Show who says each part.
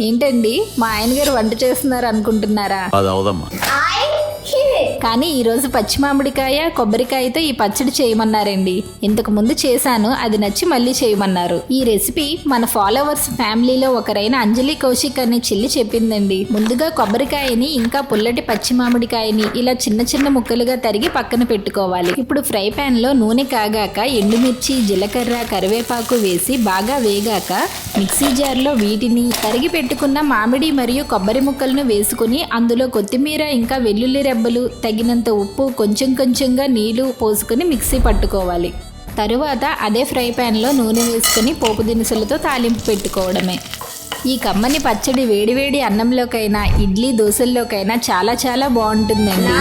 Speaker 1: ఏంటండి? మా ఆయన గారు వంట చేస్తున్నారు అనుకుంటున్నారా?
Speaker 2: అది అవదమ్మా.
Speaker 1: కానీ ఈ రోజు పచ్చి మామిడికాయ కొబ్బరికాయతో ఈ పచ్చడి చేయమన్నారండి. ఇంతకు ముందు చేశాను అది నచ్చి మళ్ళీ చేయమన్నారు. ఈ రెసిపీ మన ఫాలోవర్స్ ఫ్యామిలీలో ఒకరైన అంజలి కౌశిక్ అనే చెల్లి చెప్పిందండి. ముందుగా కొబ్బరికాయని ఇంకా పుల్లటి పచ్చి మామిడికాయని ఇలా చిన్న చిన్న ముక్కలుగా తరిగి పక్కన పెట్టుకోవాలి. ఇప్పుడు ఫ్రై పాన్లో నూనె కాగాక ఎండుమిర్చి జీలకర్ర కరివేపాకు వేసి బాగా వేగాక మిక్సీ జార్లో వీటిని తరిగి పెట్టుకున్న మామిడి మరియు కొబ్బరి ముక్కలను వేసుకుని అందులో కొత్తిమీర ఇంకా వెల్లుల్లి రెబ్బలు తగినంత ఉప్పు కొంచెం కొంచెంగా నీళ్ళు పోసుకొని మిక్సీ పట్టుకోవాలి. తరువాత అదే ఫ్రై ప్యాన్లో నూనె వేసుకొని పోపు దినుసులతో తాలింపు పెట్టుకోవడమే. ఈ కమ్మని పచ్చడి వేడివేడి అన్నంలోకైనా ఇడ్లీ దోశల్లోకైనా చాలా చాలా బాగుంటుందండి.